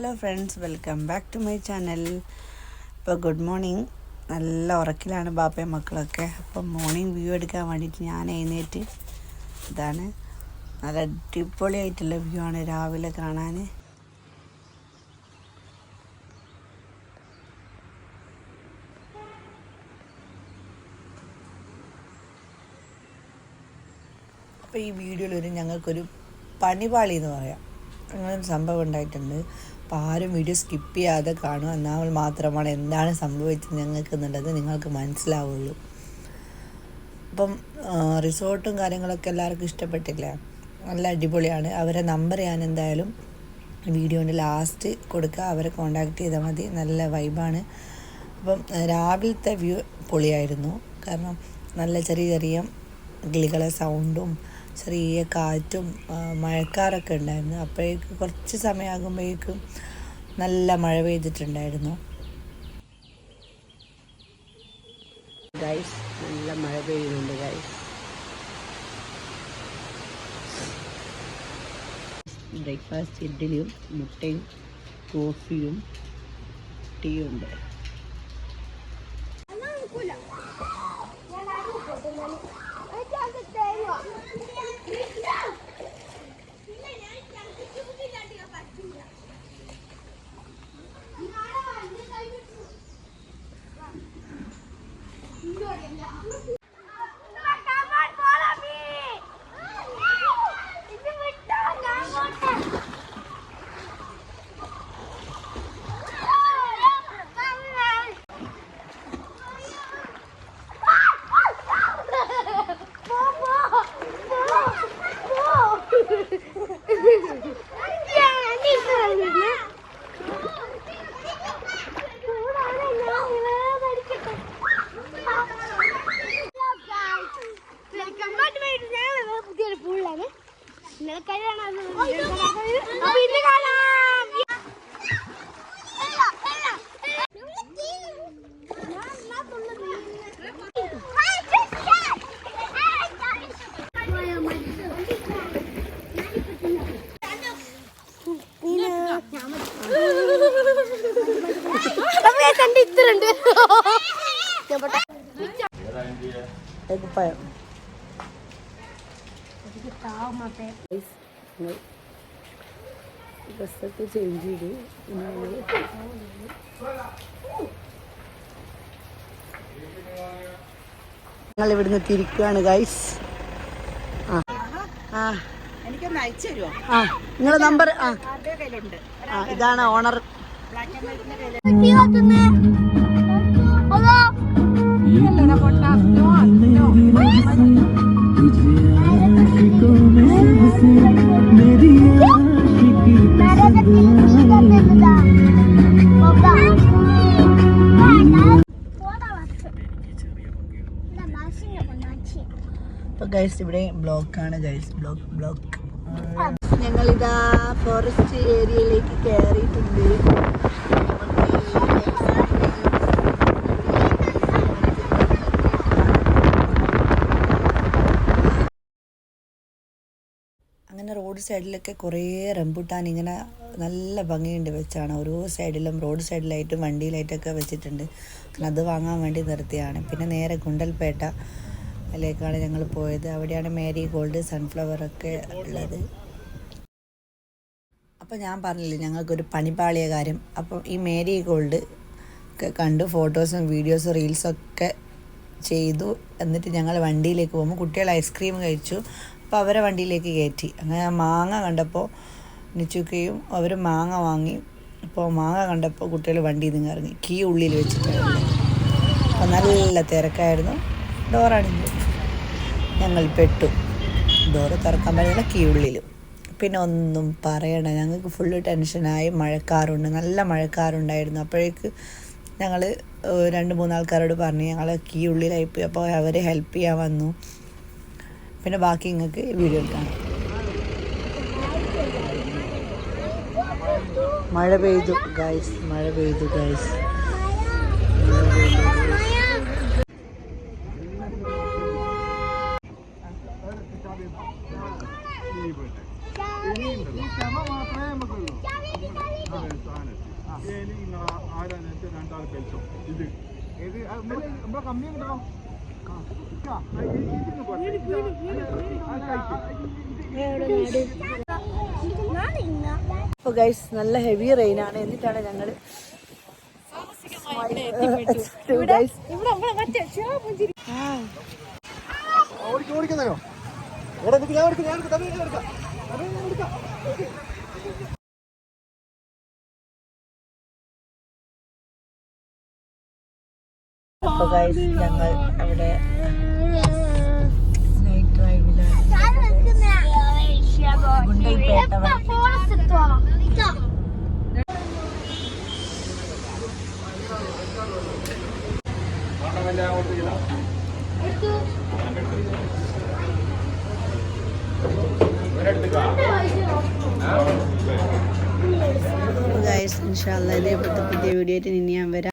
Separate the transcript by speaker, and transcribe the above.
Speaker 1: Hello friends welcome back to my channel ഇപ്പോൾ good morning നല്ല ഉറക്കിലാണ് ബാപ്പയും മക്കളൊക്കെ. അപ്പം മോർണിംഗ് വ്യൂ എടുക്കാൻ വേണ്ടിയിട്ട് ഞാൻ എഴുന്നേറ്റ് ഇതാണ്. നല്ല അടിപൊളിയായിട്ടുള്ള വ്യൂ ആണ് രാവിലെ കാണാൻ അപ്പോൾ ഈ വീഡിയോയിൽ ഒരു ഞങ്ങൾക്കൊരു പണിപാളി എന്ന് പറയാം. ഒരു സംഭവം ഉണ്ടായിട്ടുണ്ട്. അപ്പോൾ ആരും വീഡിയോ സ്കിപ്പ് ചെയ്യാതെ കാണുക. എന്നാൽ മാത്രമാണ് എന്താണ് സംഭവിച്ചത് ഞങ്ങൾക്ക് എന്നുള്ളത് നിങ്ങൾക്ക് മനസ്സിലാവുള്ളൂ. അപ്പം റിസോർട്ടും കാര്യങ്ങളൊക്കെ എല്ലാവർക്കും ഇഷ്ടപ്പെട്ടില്ല? നല്ല അടിപൊളിയാണ്. അവരെ നമ്പർ ഞാൻ എന്തായാലും വീഡിയോന്റെ ലാസ്റ്റ് കൊടുക്കുക. അവരെ കോണ്ടാക്ട് ചെയ്താൽ മതി. നല്ല വൈബാണ് അപ്പം രാവിലത്തെ വ്യൂ പൊളിയായിരുന്നു. കാരണം നല്ല ചെറിയ ചെറിയ കിളികളെ സൗണ്ടും ചെറിയ കാറ്റും മഴക്കാറൊക്കെ ഉണ്ടായിരുന്നു. അപ്പോഴേക്ക് കുറച്ച് സമയമാകുമ്പോഴേക്കും നല്ല മഴ പെയ്തിട്ടുണ്ടായിരുന്നു. നല്ല മഴ പെയ്യുന്നുണ്ട് ബ്രേക്ക്ഫാസ്റ്റ് ഇഡ്ഡലിയും മുട്ടയും കോഫിയും ടീയും ഉണ്ട്
Speaker 2: പുതിയൊരു പൂളിലാണ് ഇന്നലെ കഴിയാണ് അപ്പൊ ഇന്ന് കാണാം കണ്ട് ഇത്രണ്ട് ഞാൻ പോട്ടെ
Speaker 1: കുപ്പായം ഡ്രസ്സൊക്കെ ചേഞ്ച് ചെയ്ത് ഞങ്ങൾ ഞങ്ങൾ ഇവിടുന്ന് തിരിക്കുകയാണ് ഗൈസ് ആ. ആ.
Speaker 3: എനിക്കൊന്ന് അയച്ചു തരുമോ
Speaker 1: ആ നിങ്ങളെ നമ്പർ ആ. ആ ഇതാണ് ഓണർ
Speaker 3: ബ്ലാക്ക് ആൻഡ് വൈറ്റിന്റെ
Speaker 1: ഗൈസ് ഇവിടെ ബ്ലോക്കാണ് ഗൈസ് ബ്ലോക്ക് ബ്ലോക്ക്. ഞങ്ങളിതാ ഫോറസ്റ്റ് ഏരിയയിലേക്ക് കയറിയിട്ടുണ്ട് അങ്ങനെ റോഡ് സൈഡിലൊക്കെ കുറേ റംബുട്ടാൻ ഇങ്ങനെ നല്ല ഭംഗിയുണ്ട് വെച്ചാണ്. ഓരോ സൈഡിലും റോഡ് സൈഡിലായിട്ടും വണ്ടിയിലായിട്ടൊക്കെ വെച്ചിട്ടുണ്ട്. അങ്ങനെ അത് വാങ്ങാൻ വേണ്ടി നിർത്തിയാണ്. പിന്നെ നേരെ ഗുണ്ടൽപേട്ട അതിലേക്കാണ് ഞങ്ങൾ പോയത്. അവിടെയാണ് മേരി ഗോൾഡ് സൺഫ്ലവർ ഒക്കെ ഉള്ളത്. അപ്പോൾ ഞാൻ പറഞ്ഞില്ലേ ഞങ്ങൾക്കൊരു പണിപാളിയ കാര്യം. അപ്പം ഈ മേരി ഗോൾഡ് ഒക്കെ കണ്ട് ഫോട്ടോസും വീഡിയോസും റീൽസൊക്കെ ചെയ്തു. എന്നിട്ട് ഞങ്ങൾ വണ്ടിയിലേക്ക് പോകുമ്പോൾ കുട്ടികൾ ഐസ്ക്രീം കഴിച്ചു. അപ്പോൾ അവരെ വണ്ടിയിലേക്ക് കയറ്റി അങ്ങനെ മാങ്ങ കണ്ടപ്പോൾ നിച്ചുക്കയും അവർ മാങ്ങ വാങ്ങി. അപ്പോൾ മാങ്ങ കണ്ടപ്പോൾ കുട്ടികൾ വണ്ടി നിന്ന് ഇറങ്ങി കീ ഉള്ളിൽ വെച്ചിട്ടായിരുന്നു അപ്പോൾ നല്ല തിരക്കായിരുന്നു. ഡോറാണിഞ്ഞു ഞങ്ങൾ പെട്ടു. ഡോറ് തുറക്കാൻ പറ്റില്ല കീ ഉള്ളിലും. പിന്നെ ഒന്നും പറയണ്ട. ഞങ്ങൾക്ക് ഫുള്ള് ടെൻഷനായി മഴക്കാറുണ്ട്. നല്ല മഴക്കാറുണ്ടായിരുന്നു. അപ്പോഴേക്ക് ഞങ്ങൾ രണ്ട് മൂന്നാൾക്കാരോട് പറഞ്ഞു ഞങ്ങൾ കീ ഉള്ളിലായിപ്പോയി അപ്പോൾ അവർ ഹെൽപ്പ് ചെയ്യാൻ വന്നു. പിന്നെ ബാക്കി നിങ്ങൾക്ക് വീഡിയോ കാണാം മഴ പെയ്തു ഗൈസ് മഴ പെയ്തു ഗൈസ്
Speaker 4: ഇത് ഏത് നമ്മളെ നമ്മളെ കമ്മി കിട്ടണോ
Speaker 1: അപ്പോൾ ഗൈസ് നല്ല ഹെവി റെയിൻ ആണ്. എന്നിട്ടാണ് ഞങ്ങൾ
Speaker 4: ഓടിക്കുന്നോ ഞാൻ എടുക്കാം ഞാൻ എടുക്കാം തമിഴ് ഞാൻ എടുക്കാം തമിഴ് ഞാൻ എടുക്കാം
Speaker 1: അപ്പോൾ ഗൈസ് ഞങ്ങൾ അവിടെ നൈറ്റ് ഡ്രൈവിലാണ് ഗുണ്ടൽപേട്ട വഴി. അപ്പോൾ ഗൈസ് ഇൻഷാല്ല ഇതേപോലത്തെ പുതിയ വീഡിയോ ആയിട്ട് ഇനി ഞാൻ വരാം.